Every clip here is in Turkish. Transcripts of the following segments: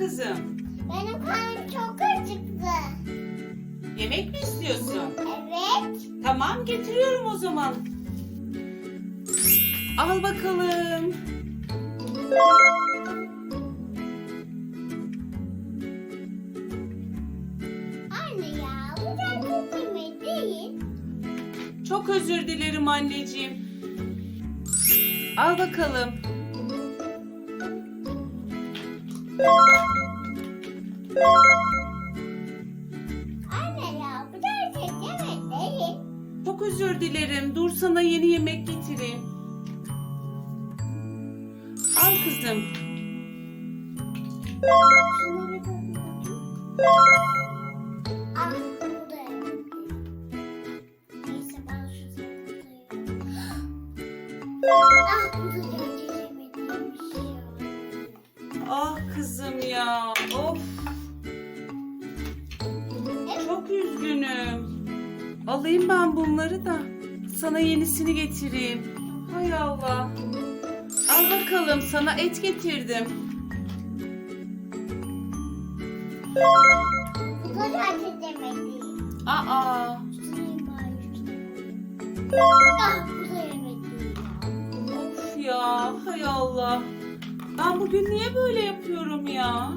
Kızım. Benim karnım çok acıktı. Yemek mi istiyorsun? Evet. Tamam getiriyorum o zaman. Al bakalım. Anne ya bu yemek değil. Çok özür dilerim anneciğim. Al bakalım. Anne ya bu gerçek yemek değil. Çok özür dilerim. Dur sana yeni yemek getireyim. Al kızım. Ah bu da yemek değil. Neyse ben şu tadına Ah bu da gerçek yemek değilmiş ya. Ah kızım ya. Of. Alayım ben bunları da sana yenisini getireyim. Hay Allah. Al bakalım sana et getirdim. Bu da gerçek yemek değil. Aa. Ah bu da yemek değil. Of ya. Hay Allah. Ben bugün niye böyle yapıyorum ya?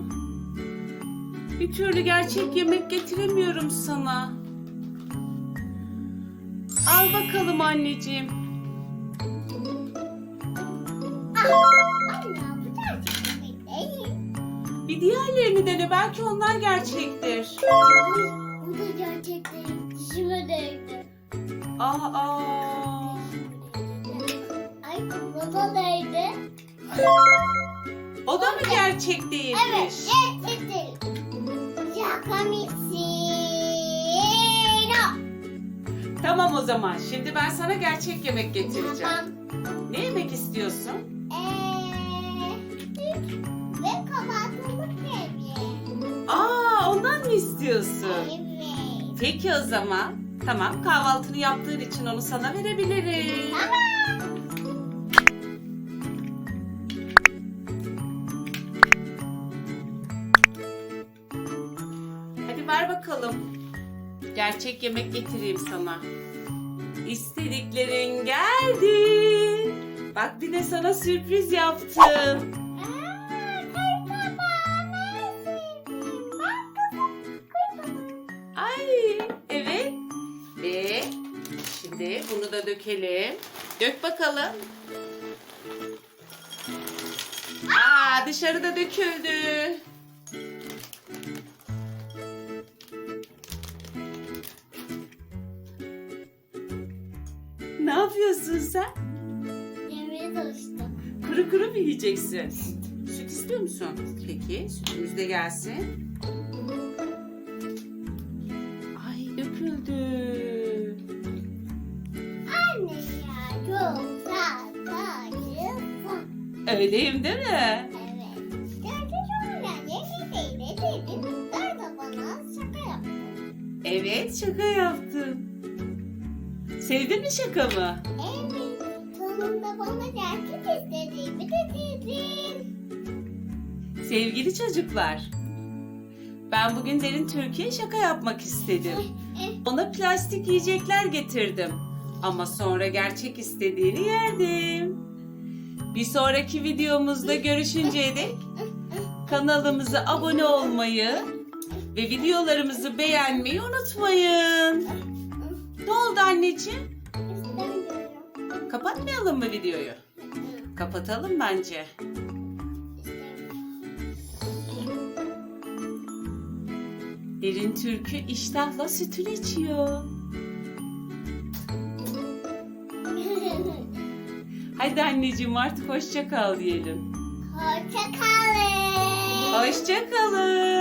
Bir türlü gerçek yemek getiremiyorum sana. Al bakalım anneciğim. Ah. Bir diğerlerini dene belki onlar gerçektir. Bu da gerçek değil. Dişime değdi. Aa. Ay bu da değdi. O da mı gerçek değilmiş? Evet, zaman. Şimdi ben sana gerçek yemek getireceğim. Tamam. Ne yemek istiyorsun? Eee, ve kahvaltılık yemeği. Aa, ondan mı istiyorsun? Evet. Peki o zaman. Tamam, kahvaltını yaptığın için onu sana verebilirim. Tamam. Hadi ver bakalım. Gerçek yemek getireyim sana. İstediklerin geldi. Bak bir de sana sürpriz yaptım. Ay evet. Ve şimdi bunu da dökelim. Dök bakalım. Aa dışarıda döküldü. Ne yapıyorsun sen? Yemeğe çalıştım. Kuru kuru mu yiyeceksin? Süt istiyor musun? Peki sütümüz de gelsin. Ay döküldü. Anne ya çok saçma. Öyleyim değil mi? Evet. Gerçek olmayan yemeğiyle dedim. Nerede bana şaka yaptın? Evet şaka yaptım. Sevdin mi şakamı? Evet. Sonunda bana gerçek istediğimi de dedin. Sevgili çocuklar. Ben bugün Derin Türkiye şaka yapmak istedim. Ona plastik yiyecekler getirdim. Ama sonra gerçek istediğini yerdim. Bir sonraki videomuzda görüşünceye dek kanalımıza abone olmayı ve videolarımızı beğenmeyi unutmayın. Anneciğim? Kapatmayalım mı videoyu? Kapatalım bence. Derin Türkü iştahla sütünü içiyor. Hadi anneciğim artık hoşça kal diyelim. Hoşça kalın. Hoşça kalın.